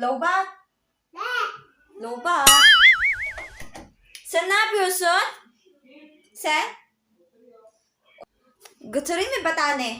Lobat? Lobat? Sen ne yapıyorsun? Sen? Götüreyim mi battaniye?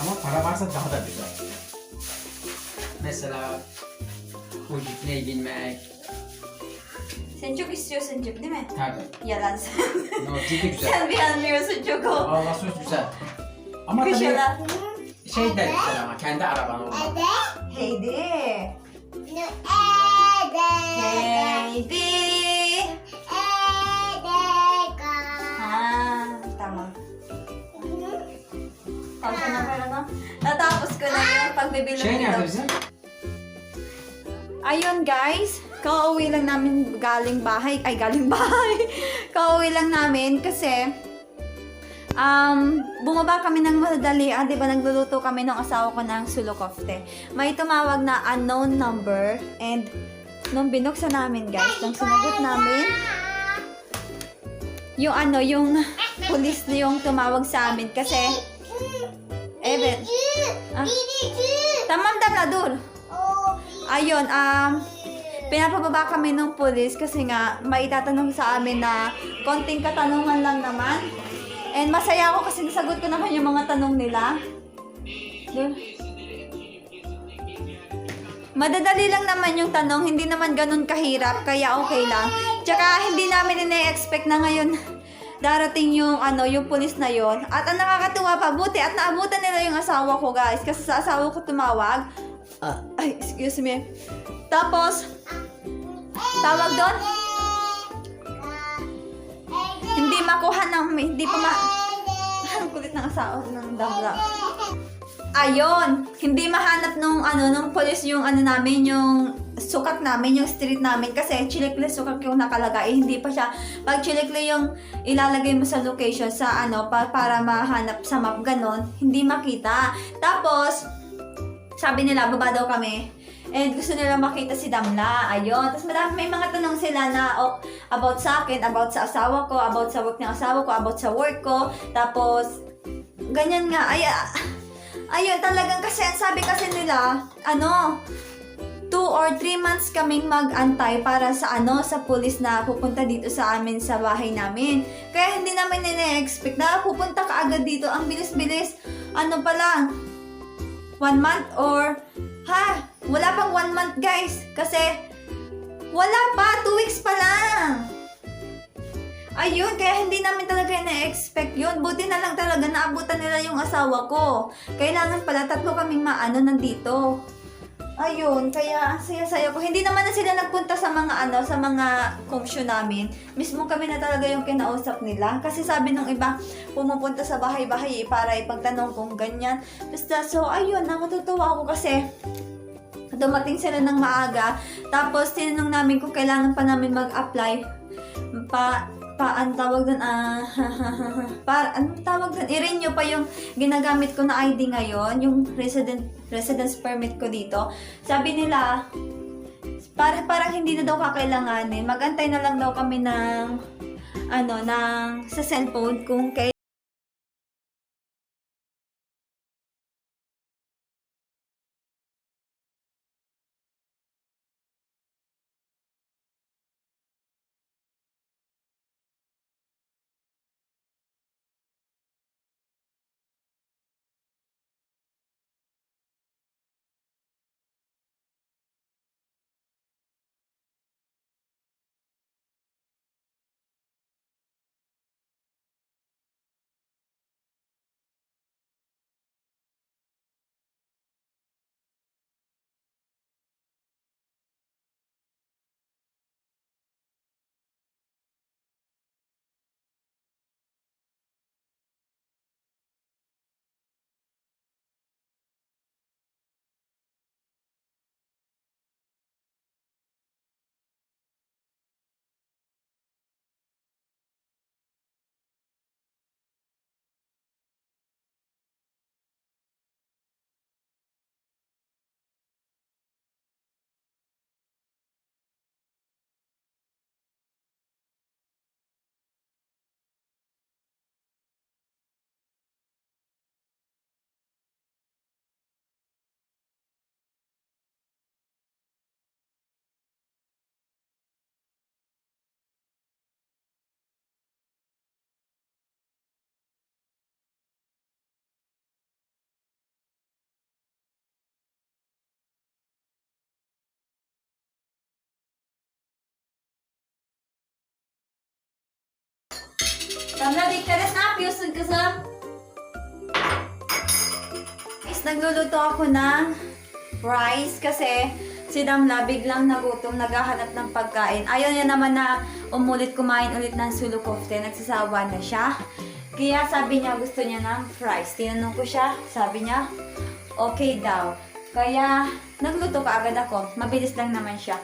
Ama para varsa daha da güzel. Mesela bu gitmeyi bilmek. Sen çok istiyorsun Cip değil mi? Tabii. Yalan sen. No, ciddi güzel. sen bir anlıyorsun çok o. Valla söz güzel. Ama tabii Kışala. şey de güzel ama kendi araban olmalı. Heydi. Heydi. Ha, Natapos ko na yung pagbibilog Şey nito. nerede bizim? Ayun guys, kauwi lang namin galing bahay. Ay, galing bahay. kauwi lang namin kasi um, bumaba kami ng madalian. Di ba nagluluto kami ng asawa ko ng sulokofte. May tumawag na unknown number and nung binuksan namin guys, nung sumagot namin, yung ano, yung police na yung tumawag sa amin kasi Eben. Ah. Tamam Daladur. Ayun, um, pinapababa kami ng police kasi nga may itatanong sa amin na konting katanungan lang naman. And masaya ako kasi nasagot ko naman yung mga tanong nila. Doon. Madadali lang naman yung tanong, hindi naman ganun kahirap, kaya okay lang. Tsaka hindi namin ina-expect na ngayon darating yung ano, yung pulis na yon. At ang nakakatuwa pa, buti at naabutan nila yung asawa ko, guys. Kasi sa asawa ko tumawag. Ah, ay, excuse me. Tapos, tawag doon, hindi makuha ng, hindi pa ma... Ang kulit ng asawa ng damla. Ayun, hindi mahanap nung ano nung police yung ano namin yung sukat namin, yung street namin kasi chilikli sukat yung nakalagay. Hindi pa siya pag chilikli yung ilalagay mo sa location sa ano pa, para mahanap sa map ganon, hindi makita. Tapos sabi nila baba daw kami. And gusto nila makita si Damla. Ayun. Tapos madami, may mga tanong sila na oh, about sa akin, about sa asawa ko, about sa work ng asawa ko, about sa work ko. Tapos, ganyan nga. Ay, ah, ayun, talagang kasi, sabi kasi nila, ano, two or three months kaming mag-antay para sa ano, sa pulis na pupunta dito sa amin sa bahay namin. Kaya hindi namin nina-expect na pupunta ka agad dito. Ang bilis-bilis. Ano pa lang, one month or, ha, wala pang one month guys. Kasi, wala pa, two weeks pa lang. Ayun, kaya hindi namin talaga na-expect yun. Buti na lang talaga naabutan nila yung asawa ko. Kailangan pala tatlo kaming maano nandito. Ayun, kaya ang saya-saya ko. Hindi naman na sila nagpunta sa mga ano, sa mga kumsyo namin. Mismo kami na talaga yung kinausap nila. Kasi sabi ng iba, pumupunta sa bahay-bahay eh, para ipagtanong kung ganyan. Basta, so ayun, nakatutuwa ako kasi dumating sila ng maaga. Tapos, tinanong namin kung kailangan pa namin mag-apply. Pa, pa, ang tawag doon, ah, pa, anong tawag doon? I-renew pa yung ginagamit ko na ID ngayon, yung resident, residence permit ko dito. Sabi nila, para, parang hindi na daw kakailanganin. Magantay na lang daw kami ng, ano, ng, sa cellphone kung kailangan Di ka na. Yusog ka sa... Nagluluto ako ng rice kasi si Damla biglang nagutom, naghahanap ng pagkain. Ayaw niya naman na umulit kumain ulit ng sulu kofte. Nagsasawa na siya. Kaya sabi niya gusto niya ng fries. Tinanong ko siya, sabi niya, okay daw. Kaya nagluto ka agad ako. Mabilis lang naman siya.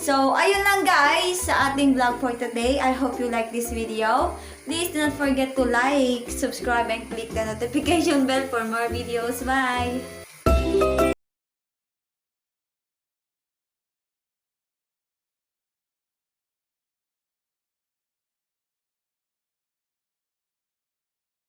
So, ayun lang guys sa ating vlog for today. I hope you like this video. Please do not forget to like, subscribe, and click the notification bell for more videos. Bye!